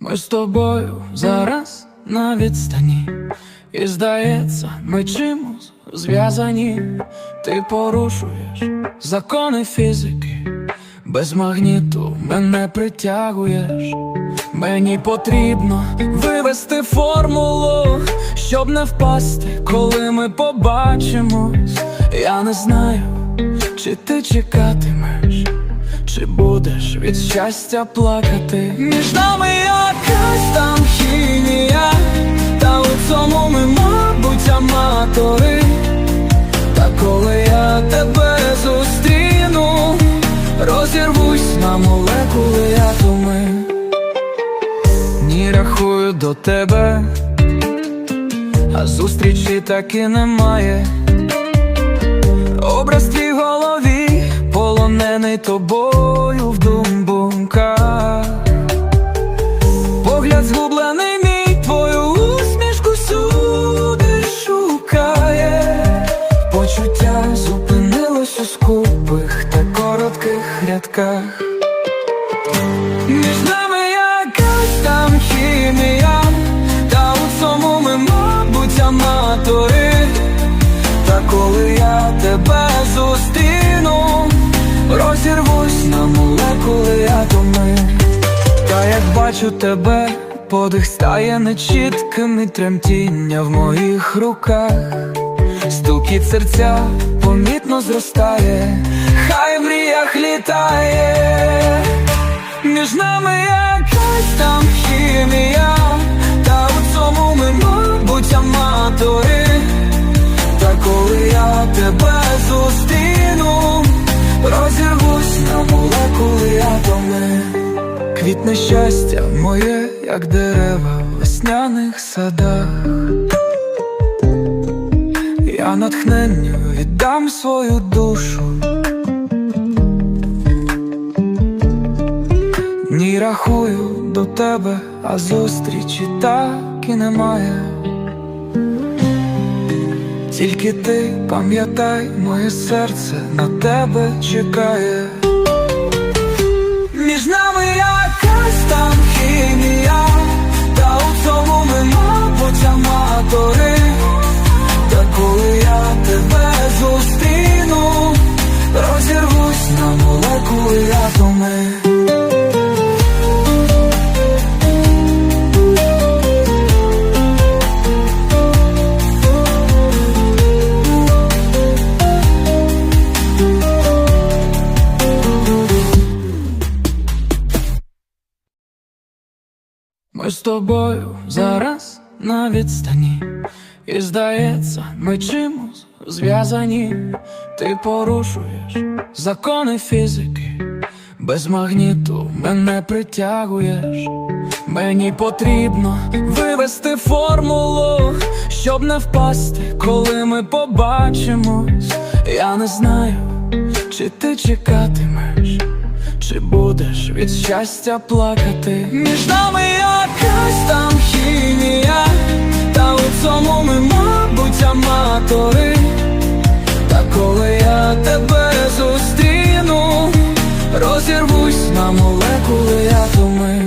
Ми з тобою зараз на відстані, і здається, ми чимось зв'язані. Ти порушуєш закони фізики, без магніту мене притягуєш. Мені потрібно вивести формулу, щоб не впасти, коли ми побачимось. Я не знаю, чи ти чекатимеш. Чи будеш від щастя плакати? Між нами якась там хімія, та у цьому ми, мабуть, аматори. Та коли я тебе зустріну, розірвусь на молекули атоми. Ні рахую до тебе, а зустрічі так і немає. Образ твій в голові, тобою в думбунках. Погляд згублений мій, твою усмішку всюди шукає. Почуття зупинилось у скупих та коротких рядках. Між нами якась там хімія, та у цьому ми, мабуть, аматори. Бачу тебе, подих стає нечітким і тремтіння в моїх руках. Стукіт серця помітно зростає, хай в мріях літає. Між нами якась там хімія, та у цьому ми, мабуть, аматори. Та коли я тебе зустріну, розірвусь на молекули атоми. Квітне щастя моє, як дерева в весняних садах. Я натхненню віддам свою душу. Ні рахую до тебе, а зустрічі так і немає. Тільки ти пам'ятай, моє серце на тебе чекає. Між нами якась там хімія, та у цьому нема мабуть, аматори. Та коли я тебе зустріну, розірвусь на молекули атоми. Ми з тобою зараз на відстані, і здається, ми чимось зв'язані. Ти порушуєш закони фізики, без магніту мене притягуєш. Мені потрібно вивести формулу, щоб не впасти, коли ми побачимось. Я не знаю, чи ти чекатимеш. Чи будеш від щастя плакати? Між нами якась там хімія, та у цьому ми, мабуть, аматори. Та коли я тебе зустріну, розірвусь на молекули атоми.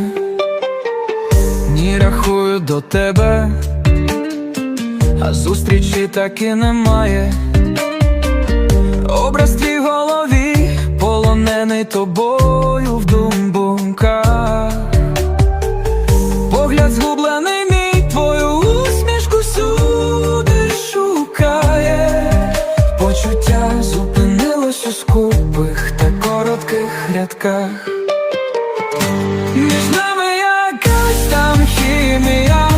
Ні рахую до тебе, а зустрічі так і немає. Образ твій в голові, полонений тобою тих рядках. Між нами якась там химия.